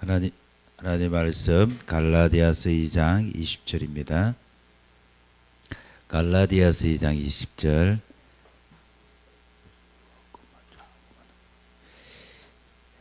하나님 하나님 말씀 갈라디아서 2장 20절입니다. 갈라디아서 2장 20절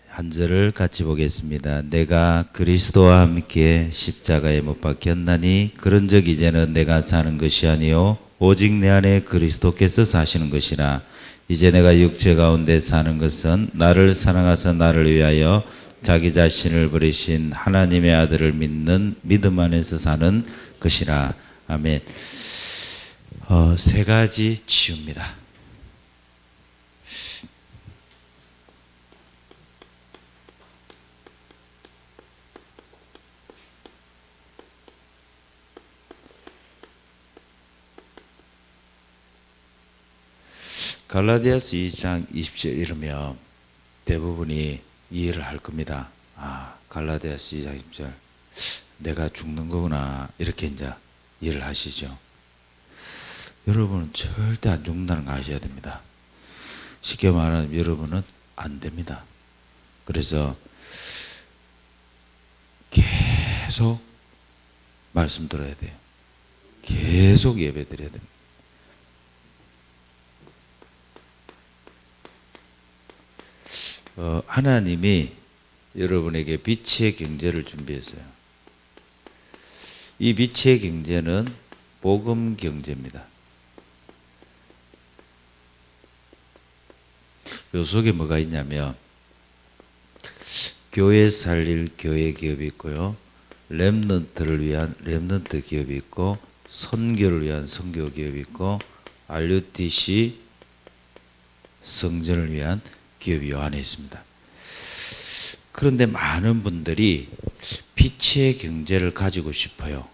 한 절을 같이 보겠습니다. 내가 그리스도와 함께 십자가에 못 박혔나니 그런 적 이제는 내가 사는 것이 아니요 오직 내 안에 그리스도께서 사시는 것이라 이제 내가 육체 가운데 사는 것은 나를 사랑하사 나를 위하여 자기 자신을 버리신 하나님의 아들을 믿는 믿음 안에서 사는 것이라 아멘. 어, 세 가지 치유입니다. 갈라디아서 2장 20절 이러면 대부분이 이해를 할 겁니다. 아, 갈라디아서 2장 20절. 내가 죽는 거구나. 이렇게 이제 이해를 하시죠. 여러분은 절대 안 죽는다는 거 아셔야 됩니다. 쉽게 말하면 여러분은 안 됩니다. 그래서 계속 말씀 들어야 돼요. 계속 예배 드려야 됩니다. 어, 하나님이 여러분에게 빛의 경제를 준비했어요. 이 빛의 경제는 복음 경제입니다. 요 속에 뭐가 있냐면 교회 살릴 교회 기업이 있고요. 렘넌트를 위한 렘넌트 기업이 있고 선교를 위한 선교 기업이 있고 RUTC 성전을 위한 기업이 요 안에 있습니다. 그런데 많은 분들이 빛의 경제를 가지고 싶어요.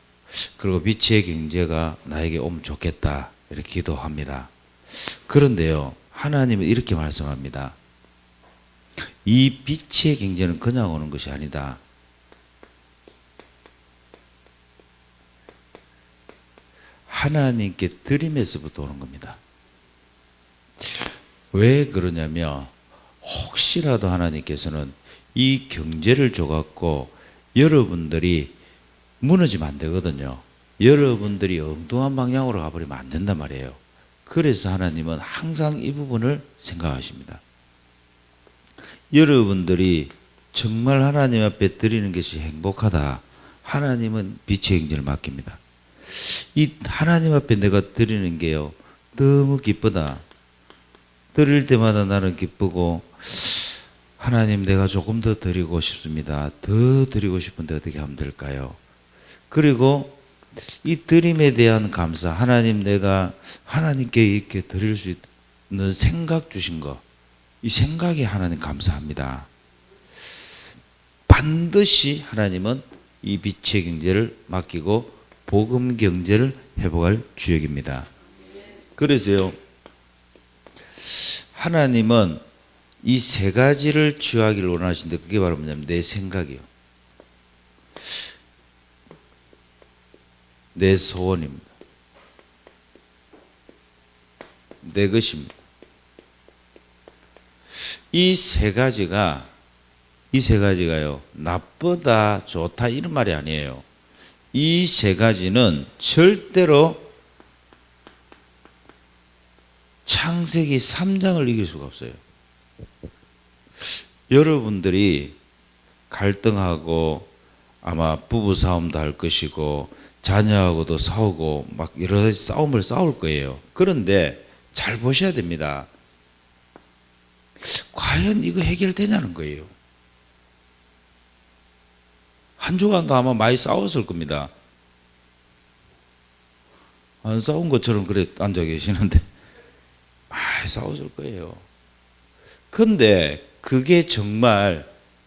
그리고 빛의 경제가 나에게 오면 좋겠다. 이렇게 기도합니다. 그런데요, 하나님은 이렇게 말씀합니다. 이 빛의 경제는 그냥 오는 것이 아니다. 하나님께 드림에서부터 오는 겁니다. 왜 그러냐면 혹시라도 하나님께서는 이 경제를 줘갖고 여러분들이 무너지면 안 되거든요. 여러분들이 엉뚱한 방향으로 가버리면 안 된단 말이에요. 그래서 하나님은 항상 이 부분을 생각하십니다. 여러분들이 정말 하나님 앞에 드리는 것이 행복하다. 하나님은 빛의 행전을 맡깁니다. 이 하나님 앞에 내가 드리는 게요. 너무 기쁘다. 드릴 때마다 나는 기쁘고 하나님 내가 조금 더 드리고 싶습니다. 더 드리고 싶은데 어떻게 하면 될까요? 그리고 이 드림에 대한 감사, 하나님 내가 하나님께 이렇게 드릴 수 있는 생각 주신 거, 이 생각에 하나님 감사합니다. 반드시 하나님은 이 빛의 경제를 맡기고 복음 경제를 회복할 주역입니다. 그래서요, 하나님은 이 세 가지를 취하기를 원하시는데 그게 바로 뭐냐면 내 생각이요. 내 소원입니다. 내 것입니다. 이 세 가지가 이 세 가지가요. 나쁘다, 좋다 이런 말이 아니에요. 이 세 가지는 절대로 창세기 3장을 이길 수가 없어요. 여러분들이 갈등하고 아마 부부 싸움도 할 것이고 자녀하고도 싸우고 막 여러 가지 싸움을 싸울 거예요. 그런데 잘 보셔야 됩니다. 과연 이거 해결되냐는 거예요. 한 주간도 아마 많이 싸웠을 겁니다. 안 싸운 것처럼 그래 앉아 계시는데 싸웠을 거예요. 근데 그게 정말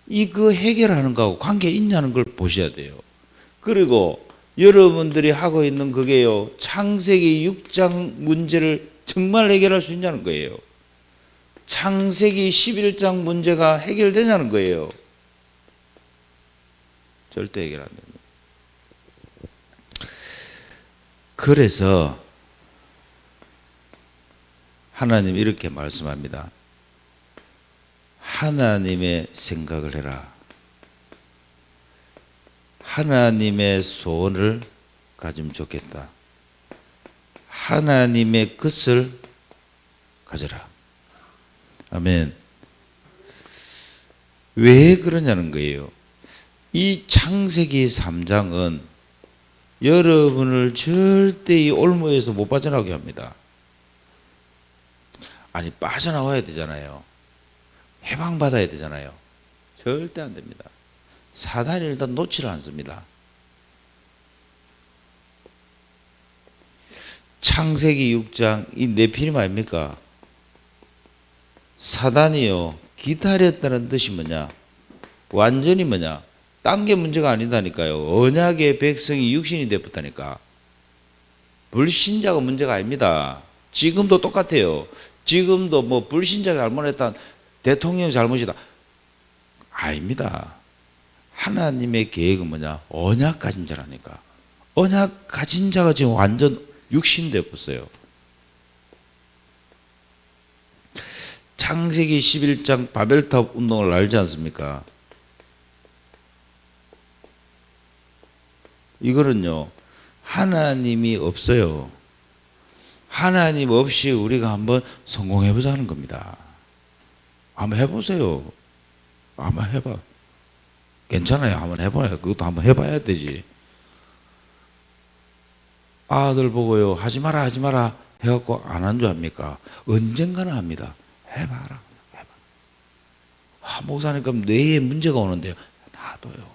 이거 해결하는 거하고 관계 있냐는 걸 보셔야 돼요. 그리고 여러분들이 하고 있는 그게요. 창세기 6장 문제를 정말 해결할 수 있냐는 거예요. 창세기 11장 문제가 해결되냐는 거예요. 절대 해결 안 됩니다. 그래서 하나님 이렇게 말씀합니다. 하나님의 생각을 해라. 하나님의 소원을 가지면 좋겠다. 하나님의 것을 가져라. 아멘. 왜 그러냐는 거예요. 이 창세기 3장은 여러분을 절대 이 올무에서 못 빠져나오게 합니다. 아니 빠져나와야 되잖아요. 해방받아야 되잖아요. 절대 안 됩니다. 사단이 일단 놓지를 않습니다. 창세기 6장 이 네피림 아닙니까? 사단이요 기다렸다는 뜻이 뭐냐? 완전히 뭐냐? 딴 게 문제가 아니다니까요. 언약의 백성이 육신이 되었다니까. 불신자가 문제가 아닙니다. 지금도 똑같아요. 지금도 뭐 불신자가 잘못했다, 대통령 잘못이다. 아닙니다. 하나님의 계획은 뭐냐? 언약 가진 자라니까. 언약 가진 자가 지금 완전 육신 되었어요. 창세기 11장 바벨탑 운동을 알지 않습니까? 이거는요, 하나님이 없어요. 하나님 없이 우리가 한번 성공해 보자 하는 겁니다. 한번 해보세요. 한번 해봐. 괜찮아요. 한번 해봐요. 그것도 한번 해봐야 되지. 아들 보고요. 하지 마라, 하지 마라. 해갖고 안 한 줄 압니까? 언젠가는 합니다. 해봐라. 해봐. 아, 목사님, 그럼 뇌에 문제가 오는데요. 놔둬요.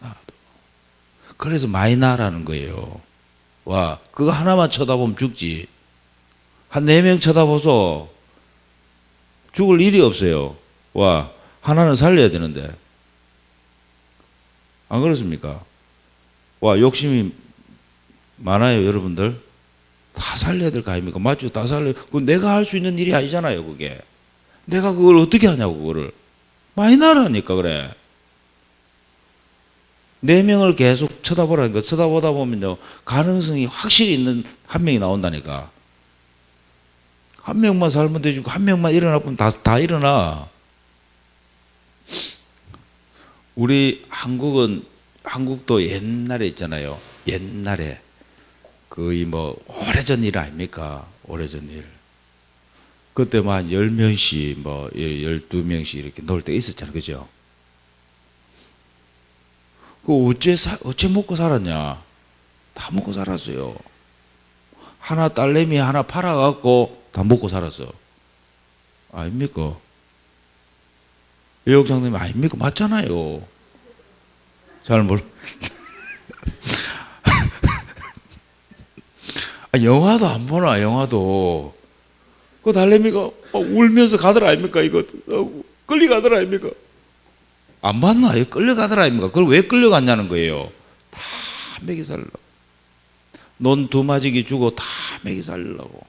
놔둬. 그래서 많이 나라는 거예요. 와, 그거 하나만 쳐다보면 죽지. 한 네 명 쳐다보소. 죽을 일이 없어요. 와, 하나는 살려야 되는데. 안 그렇습니까? 와, 욕심이 많아요, 여러분들. 다 살려야 될 거 아닙니까? 맞죠? 다 살려. 그 내가 할 수 있는 일이 아니잖아요, 그게. 내가 그걸 어떻게 하냐고, 그거를. 많이 나라니까, 그래. 네 명을 계속 쳐다보라니까. 쳐다보다 보면요, 가능성이 확실히 있는 한 명이 나온다니까. 한 명만 살면 되지, 한 명만 일어나 보면 다, 다 일어나. 우리 한국은, 한국도 옛날에 있잖아요. 옛날에. 거의 뭐, 오래전 일 아닙니까? 오래전 일. 그때 뭐한 10명씩, 뭐, 12명씩 이렇게 놀 때 있었잖아요. 그죠? 그 어째 사, 어째 먹고 살았냐? 다 먹고 살았어요. 하나 딸내미 하나 팔아갖고 다 먹고 살았어. 아닙니까? 여역장님 아닙니까? 맞잖아요. 잘 몰. 아, 영화도 안 보나 영화도. 그 딸내미가 울면서 가더라 아닙니까? 이거 어, 끌리 가더라 아닙니까? 안 봤나? 요 끌려가더라 아닙니까? 그걸 왜 끌려갔냐는 거예요. 다 먹이 살려고. 논 두 마지기 주고 다 먹이 살려고.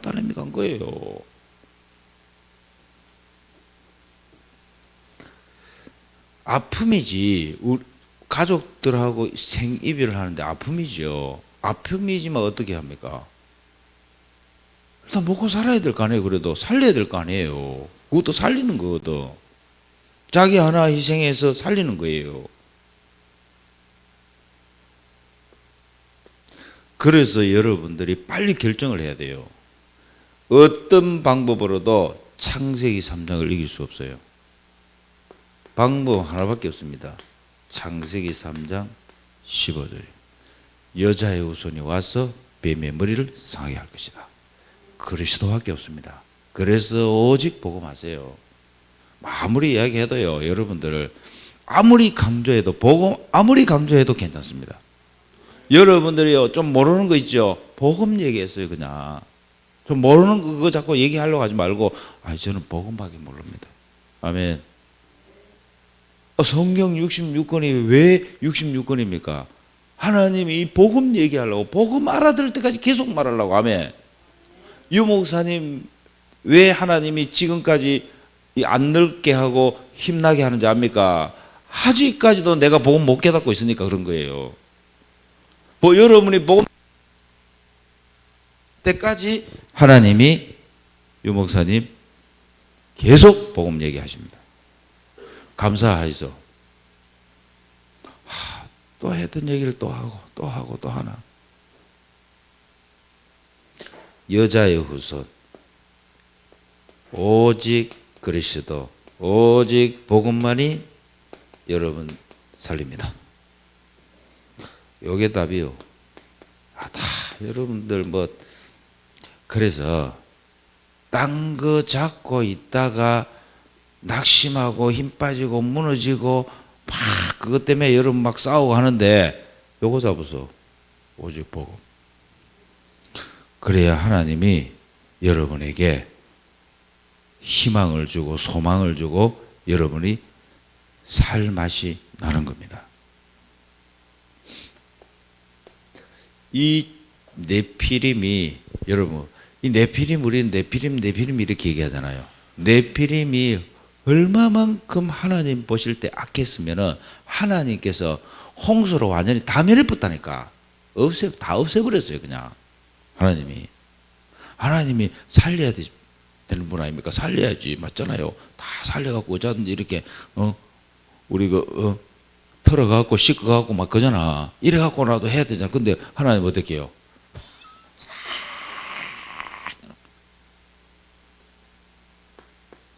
딸내미 간 거예요. 아픔이지. 가족들하고 생이별을 하는데 아픔이죠. 아픔이지만 어떻게 합니까? 일단 먹고 살아야 될 거 아니에요. 그래도 살려야 될 거 아니에요. 그것도 살리는 거거든. 자기 하나 희생해서 살리는 거예요. 그래서 여러분들이 빨리 결정을 해야 돼요. 어떤 방법으로도 창세기 3장을 이길 수 없어요. 방법 하나밖에 없습니다. 창세기 3장 15절. 여자의 후손이 와서 뱀의 머리를 상하게 할 것이다. 그리스도밖에 없습니다. 그래서 오직 복음하세요. 아무리 이야기해도요, 여러분들을 아무리 강조해도 복음 아무리 강조해도 괜찮습니다. 여러분들이요 좀 모르는 거 있죠. 복음 얘기했어요 그냥. 좀 모르는 거 그거 자꾸 얘기하려고 하지 말고 아 저는 복음밖에 모릅니다. 아멘. 어, 성경 66권이 왜 66권입니까? 하나님이 이 복음 얘기하려고 복음 알아들을 때까지 계속 말하려고 아멘. 유 목사님 왜 하나님이 지금까지 안 늙게 하고 힘나게 하는지 압니까? 아직까지도 내가 복음 못 깨닫고 있으니까 그런 거예요. 뭐 여러분이 복음 때까지 하나님이 유 목사님 계속 복음 얘기하십니다. 감사하이소. 또 했던 얘기를 또 하고 또 하고 또 하나. 여자의 후손 오직 그리스도 오직 복음만이 여러분 살립니다. 요게 답이요. 아, 다 여러분들 뭐 그래서 딴 거 잡고 있다가 낙심하고 힘 빠지고 무너지고 막 그것 때문에 여러분 막 싸우고 하는데 요거 잡으소. 오직 복음. 그래야 하나님이 여러분에게 희망을 주고 소망을 주고 여러분이 살 맛이 나는 겁니다. 이 네피림이 여러분 이 네피림 우리 네피림 네피림 이렇게 얘기하잖아요. 네피림이 얼마만큼 하나님 보실 때 악했으면은 하나님께서 홍수로 완전히 다 멸해버렸다니까. 없애 다 없애버렸어요 그냥. 하나님이. 하나님이 살려야 되, 되는 분 아닙니까? 살려야지. 맞잖아요. 다 살려갖고 어쩌든지 이렇게 어? 우리 그 어, 털어갖고 씻어갖고 막 그잖아. 이래갖고라도 해야 되잖아. 근데 하나님 어떻게 해요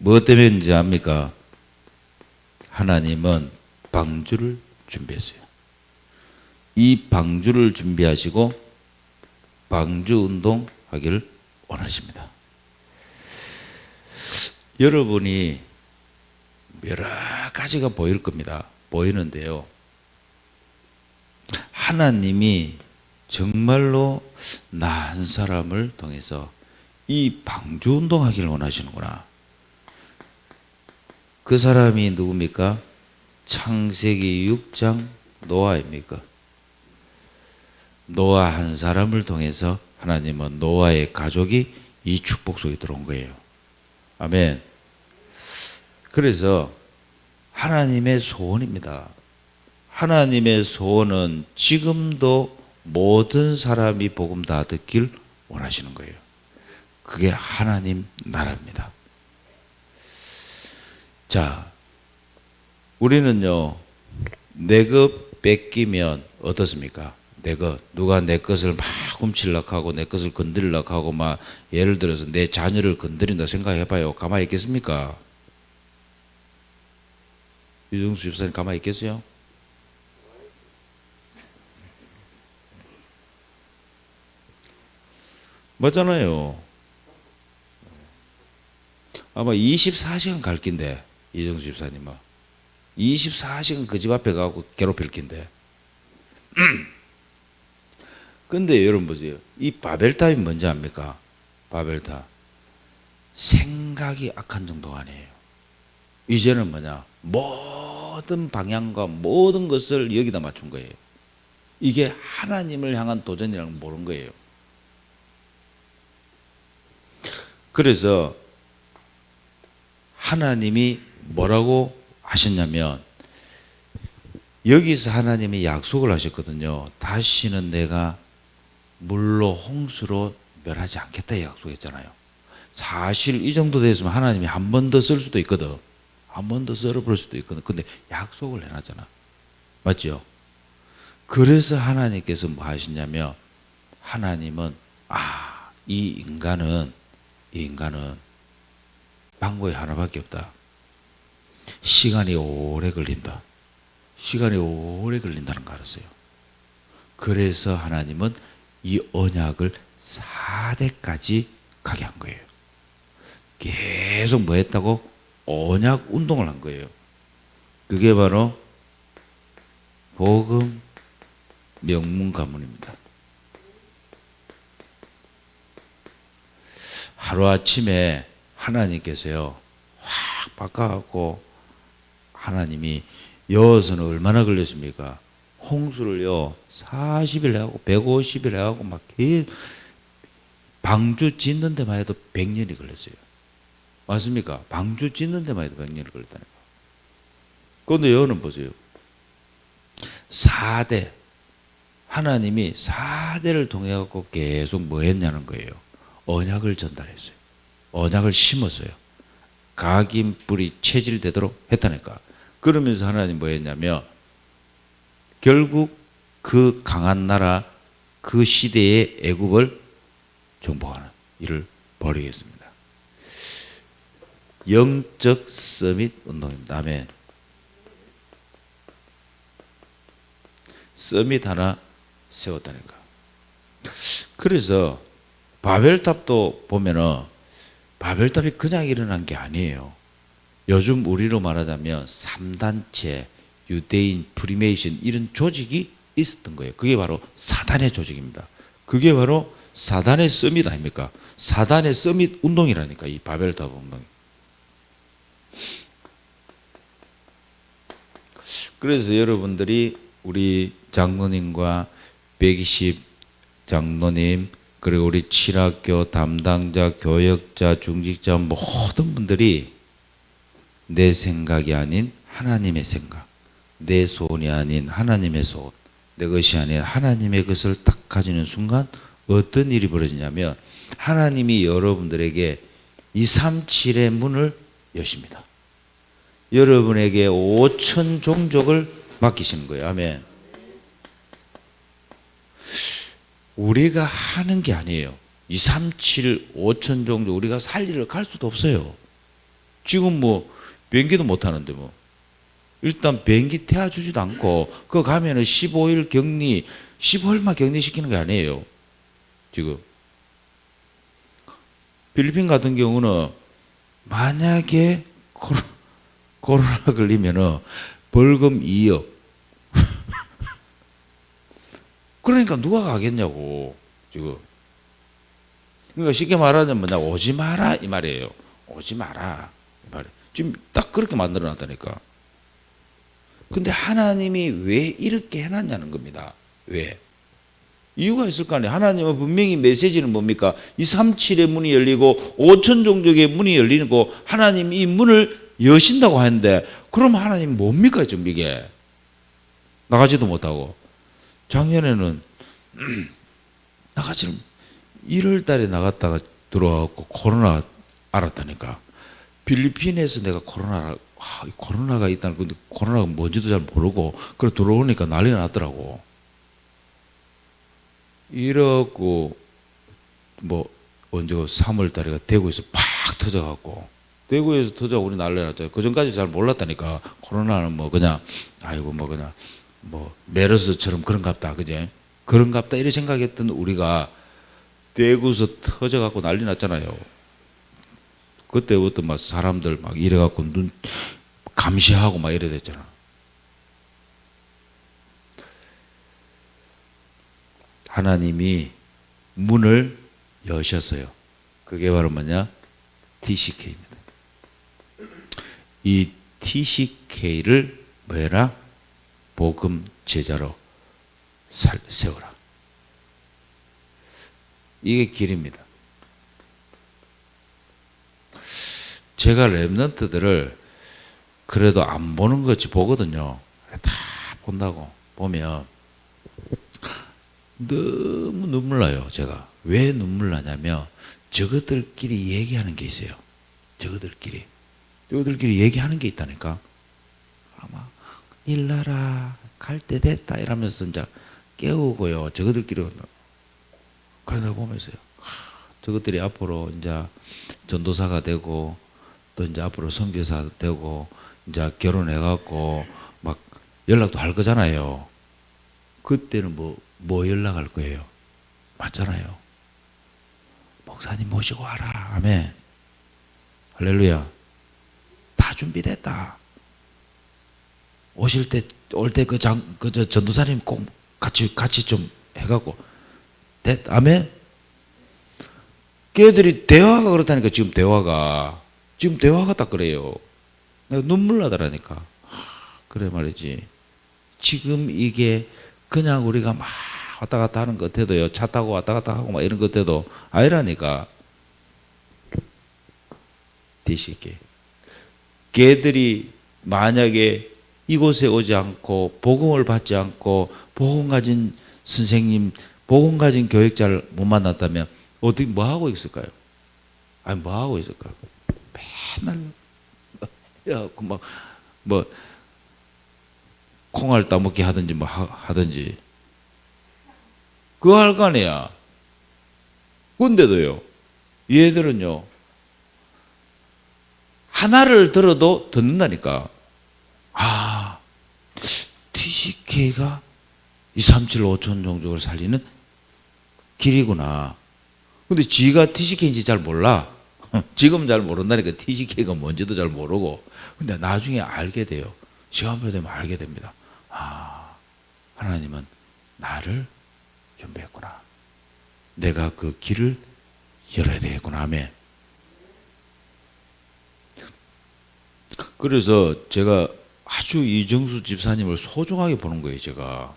뭐 때문인지 압니까? 하나님은 방주를 준비했어요. 이 방주를 준비하시고 방주 운동 하기를 원하십니다. 여러분이 여러 가지가 보일 겁니다. 보이는데요. 하나님이 정말로 나 한 사람을 통해서 이 방주 운동하기를 원하시는구나. 그 사람이 누굽니까? 창세기 6장 노아입니까? 노아 한 사람을 통해서 하나님은 노아의 가족이 이 축복 속에 들어온 거예요. 아멘. 그래서 하나님의 소원입니다. 하나님의 소원은 지금도 모든 사람이 복음 다 듣길 원하시는 거예요. 그게 하나님 나라입니다. 자, 우리는요, 내 것 뺏기면 어떻습니까? 내 것, 누가 내 것을 막 훔치려고 하고 내 것을 건드리려고 하고 막 예를 들어서 내 자녀를 건드린다 생각해봐요. 가만히 있겠습니까? 유정수 집사님 가만히 있겠어요? 맞잖아요. 아마 24시간 갈 낀데 이정수 집사님은 24시간 그 집 앞에 가고 괴롭힐 낀데. 근데 여러분 보세요. 이 바벨탑이 뭔지 압니까? 바벨탑 생각이 악한 정도가 아니에요. 이제는 뭐냐? 모든 방향과 모든 것을 여기다 맞춘 거예요. 이게 하나님을 향한 도전이라는 걸 모르는 거예요. 그래서 하나님이 뭐라고 하셨냐면 여기서 하나님이 약속을 하셨거든요. 다시는 내가 물로 홍수로 멸하지 않겠다 약속했잖아요. 사실 이 정도 됐으면 하나님이 한 번 더 쓸 수도 있거든. 한 번 더 썰어볼 수도 있거든. 근데 약속을 해놨잖아. 맞죠? 그래서 하나님께서 뭐 하시냐면 하나님은 아, 이 인간은 이 인간은 방법이 하나밖에 없다. 시간이 오래 걸린다. 시간이 오래 걸린다는 거 알았어요. 그래서 하나님은 이 언약을 4대까지 가게 한 거예요. 계속 뭐 했다고? 언약 운동을 한 거예요. 그게 바로 복음 명문 가문입니다. 하루아침에 하나님께서요, 확 바꿔갖고 하나님이 여호수는 얼마나 걸렸습니까? 홍수를요, 40일 하고 150일 하고 막 방주 짓는 데만 해도 100년이 걸렸어요. 맞습니까? 방주 짓는 데만 해도 100년이 걸렸다니까. 그런데 여호는 보세요. 4대. 하나님이 4대를 통해 갖고 계속 뭐 했냐는 거예요. 언약을 전달했어요. 언약을 심었어요. 각인 뿌리 체질되도록 했다니까. 그러면서 하나님 뭐 했냐면 결국 그 강한 나라 그 시대의 애굽을 정복하는 일을 벌이겠습니다. 영적 서밋 운동입니다. 아멘. 서밋 하나 세웠다니까. 그래서 바벨탑도 보면은 바벨탑이 그냥 일어난 게 아니에요. 요즘 우리로 말하자면 3단체, 유대인, 프리메이션 이런 조직이 있었던 거예요. 그게 바로 사단의 조직입니다. 그게 바로 사단의 서밋 아닙니까? 사단의 서밋 운동이라니까 이 바벨 탑 운동이. 그래서 여러분들이 우리 장로님과 120 장로님 그리고 우리 칠학교 담당자, 교역자, 중직자 모든 분들이 내 생각이 아닌 하나님의 생각, 내 소원이 아닌 하나님의 소원, 내 것이 아닌 하나님의 것을 딱 가지는 순간 어떤 일이 벌어지냐면 하나님이 여러분들에게 237의 문을 여십니다. 여러분에게 5천 종족을 맡기시는 거예요. 아멘. 우리가 하는 게 아니에요. 2, 3, 7, 5천 종족 우리가 살 일을 갈 수도 없어요. 지금 뭐 비행기도 못 타는데 뭐 일단 비행기 태워주지도 않고 그 가면은 15일 격리 15일만 격리시키는 게 아니에요. 지금 필리핀 같은 경우는 만약에 코로나, 코로나 걸리면은 벌금 2억. 그러니까 누가 가겠냐고 지금. 그러니까 쉽게 말하자면 뭐냐 오지 마라 이 말이에요. 오지 마라. 지금 딱 그렇게 만들어 놨다니까. 근데 하나님이 왜 이렇게 해놨냐는 겁니다. 왜? 이유가 있을 거 아니에요. 하나님은 분명히 메시지는 뭡니까? 이 37의 문이 열리고 5천 종족의 문이 열리고 하나님이 이 문을 여신다고 하는데 그럼 하나님 뭡니까 지금 이게? 나가지도 못하고. 작년에는 나가지는 1월 달에 나갔다가 들어와갖고 코로나 알았다니까. 필리핀에서 내가 코로나, 아, 이 코로나가 있다는 건데 코로나가 뭔지도 잘 모르고 그래 들어오니까 난리가 났더라고. 이러고 뭐 언제 3월 달에가 대구에서 팍 터져갖고 대구에서 터져 우리 난리 났잖아요. 그 전까지 잘 몰랐다니까 코로나는 뭐 그냥 아이고 뭐 그냥 뭐 메르스처럼 그런갑다 그제 그런갑다 이렇게 생각했던 우리가 대구에서 터져갖고 난리 났잖아요. 그때부터 막 사람들 막 이래갖고 눈 감시하고 막 이래 됐잖아. 하나님이 문을 여셨어요. 그게 바로 뭐냐? TCK입니다. 이 TCK를 뭐해라? 복음 제자로 살, 세워라. 이게 길입니다. 제가 랩런트들을 그래도 안 보는 것이 보거든요. 다 본다고 보면 너무 눈물 나요, 제가. 왜 눈물 나냐면 저것들끼리 얘기하는 게 있어요. 저것들끼리. 저것들끼리 얘기하는 게 있다니까. 아마 일나라 갈 때 됐다 이러면서 이제 깨우고요. 저것들끼리 그러다 보면서요. 저것들이 앞으로 이제 전도사가 되고 또 이제 앞으로 선교사 되고 이제 결혼해 갖고 막 연락도 할 거잖아요. 그때는 뭐, 뭐 연락할 거예요? 맞잖아요. 목사님 모시고 와라. 아멘. 할렐루야. 다 준비됐다. 오실 때, 올 때 그 장, 그 저 전도사님 꼭 같이, 같이 좀 해갖고. 됐, 아멘. 걔들이 대화가 그렇다니까, 지금 대화가. 지금 대화가 딱 그래요. 내가 눈물 나더라니까. 그래 말이지. 지금 이게 그냥 우리가 막 왔다 갔다 하는 것 같아도요. 차 타고 왔다 갔다 하고 막 이런 것 같아도 아니라니까. 뒤식게. 걔들이 만약에 이곳에 오지 않고 복음을 받지 않고 복음 가진 선생님, 복음 가진 교육자를 못 만났다면 어떻게 뭐 하고 있을까요? 아니 뭐 하고 있을까? 맨날 야그 막뭐 콩알 따먹기 하든지 뭐 하, 하든지 그거 할 거 아니야. 근데도요. 얘들은요. 하나를 들어도 듣는다니까. 아, TCK가 237 5천 종족을 살리는 길이구나. 근데 지가 TCK인지 잘 몰라. 지금 잘 모른다니까 TCK가 뭔지도 잘 모르고. 근데 나중에 알게 돼요. 시간표 되면 알게 됩니다. 아, 하나님은 나를 준비했구나. 내가 그 길을 열어야 되겠구나. 아멘. 그래서 제가 아주 이정수 집사님을 소중하게 보는 거예요, 제가.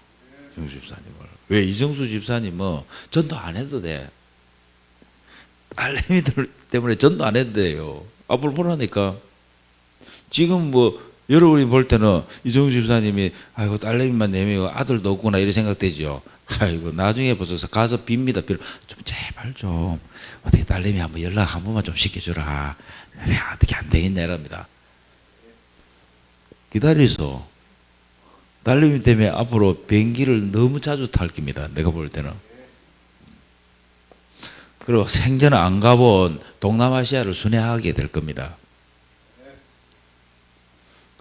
이정수 집사님을. 왜 이정수 집사님은 전도 안 해도 돼. 딸내미들 때문에 전도 안 돼요. 앞으로 보라니까. 지금 뭐 여러분이 볼 때는 이정수 집사님이 아이고 딸내미만 네명이고 아들도 없구나 이런 생각되죠. 아이고 나중에 벌써 가서 빕니다. 빌. 좀 제발 좀 어떻게 딸내미 한번 연락 한 번만 좀 시켜주라. 내가 어떻게 안 되겠냐 이럽니다. 기다리소. 딸내미 때문에 앞으로 비행기를 너무 자주 탈 겁니다. 내가 볼 때는. 그리고 생전 안 가본 동남아시아를 순회하게 될 겁니다.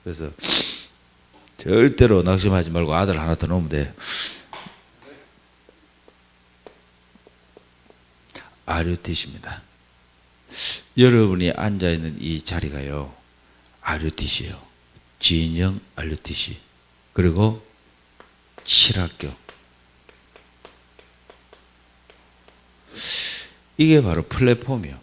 그래서 절대로 낙심하지 말고 아들 하나 더 놓으면 돼. 아류티시입니다. 여러분이 앉아 있는 이 자리가요. 아류티시요. 진영 아류티시. 그리고 칠학교. 이게 바로 플랫폼이요.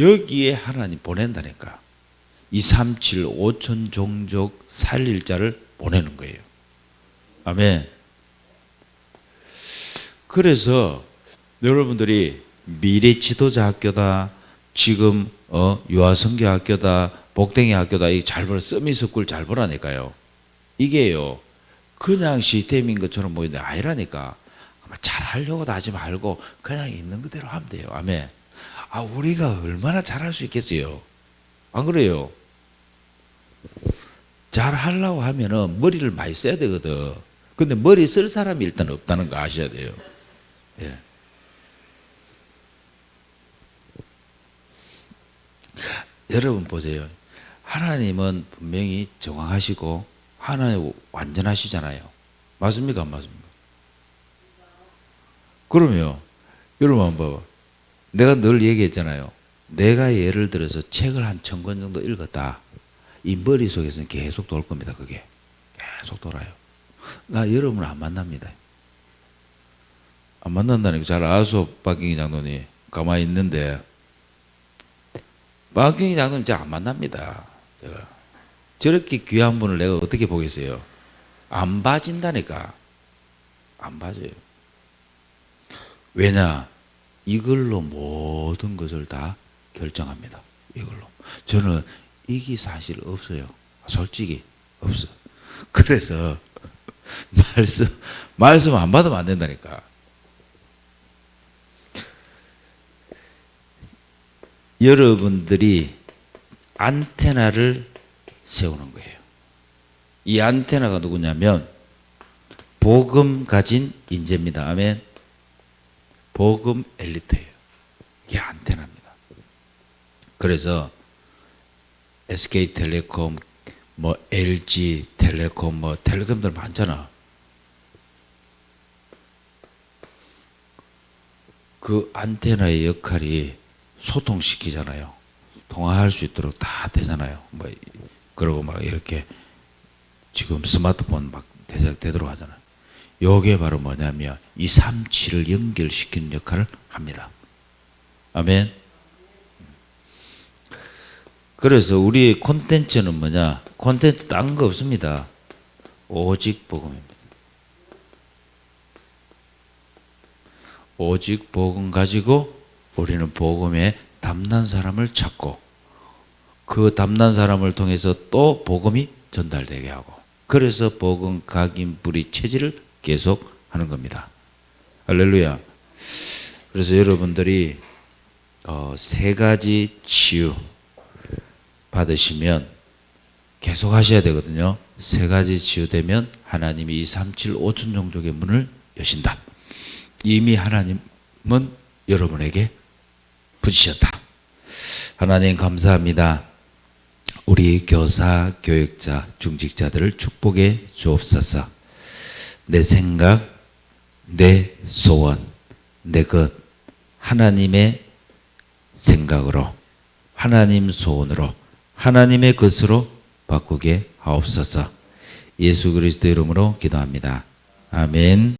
여기에 하나님 보낸다니까. 237 5천 종족 살릴 자를 보내는 거예요. 아멘. 그래서 여러분들이 미래 지도자 학교다, 지금 어 유아성교 학교다, 복댕이 학교다 이잘 보라 서밋스쿨 잘 보라니까요. 이게요 그냥 시스템인 것처럼 보이는데 아니라니까. 잘 하려고도 하지 말고 그냥 있는 그대로 하면 돼요. 아멘. 아 우리가 얼마나 잘할 수 있겠어요. 안 그래요? 잘 하려고 하면은 머리를 많이 써야 되거든. 근데 머리 쓸 사람이 일단 없다는 거 아셔야 돼요. 예. 여러분 보세요. 하나님은 분명히 정확하시고 하나님 완전하시잖아요. 맞습니까? 안 맞습니까? 그러면 여러분 한번 봐봐. 내가 늘 얘기했잖아요. 내가 예를 들어서 책을 한 천 권 정도 읽었다. 이 머릿속에서는 계속 돌 겁니다. 그게. 계속 돌아요. 나 여러분을 안 만납니다. 안 만난다는 게잘 아소 박경희 장로님 가만히 있는데 박경희 장로님 제가 안 만납니다. 제가 저렇게 귀한 분을 내가 어떻게 보겠어요? 안 봐진다니까. 안 봐져요. 왜냐? 이걸로 모든 것을 다 결정합니다. 이걸로. 저는 이게 사실 없어요. 솔직히 없어. 그래서 말씀 말씀 안 받으면 안 된다니까. 여러분들이 안테나를 세우는 거예요. 이 안테나가 누구냐면 복음 가진 인재입니다. 아멘. 복음 엘리트예요. 이게 안테나입니다. 그래서 SK텔레콤, 뭐 LG 텔레콤, 뭐 텔레콤들 많잖아. 그 안테나의 역할이 소통시키잖아요. 통화할 수 있도록 다 되잖아요. 뭐 그러고 막 이렇게 지금 스마트폰 막 대작되도록 하잖아요. 요게 바로 뭐냐면 237을 연결시키는 역할을 합니다. 아멘. 그래서 우리 콘텐츠는 뭐냐? 콘텐츠 딴 거 없습니다. 오직 복음입니다. 오직 복음 가지고 우리는 복음에 담난 사람을 찾고 그 담난 사람을 통해서 또 복음이 전달되게 하고 그래서 복음 각인 뿌리 체질을 계속 하는 겁니다. 할렐루야. 그래서 여러분들이 어, 세 가지 치유 받으시면 계속 하셔야 되거든요. 세 가지 치유되면 하나님이 이 3, 7, 5천 종족의 문을 여신다. 이미 하나님은 여러분에게 부지셨다. 하나님 감사합니다. 우리 교사, 교육자, 중직자들을 축복해 주옵소서. 내 생각, 내 소원, 내 것, 하나님의 생각으로, 하나님 소원으로, 하나님의 것으로 바꾸게 하옵소서. 예수 그리스도 이름으로 기도합니다. 아멘.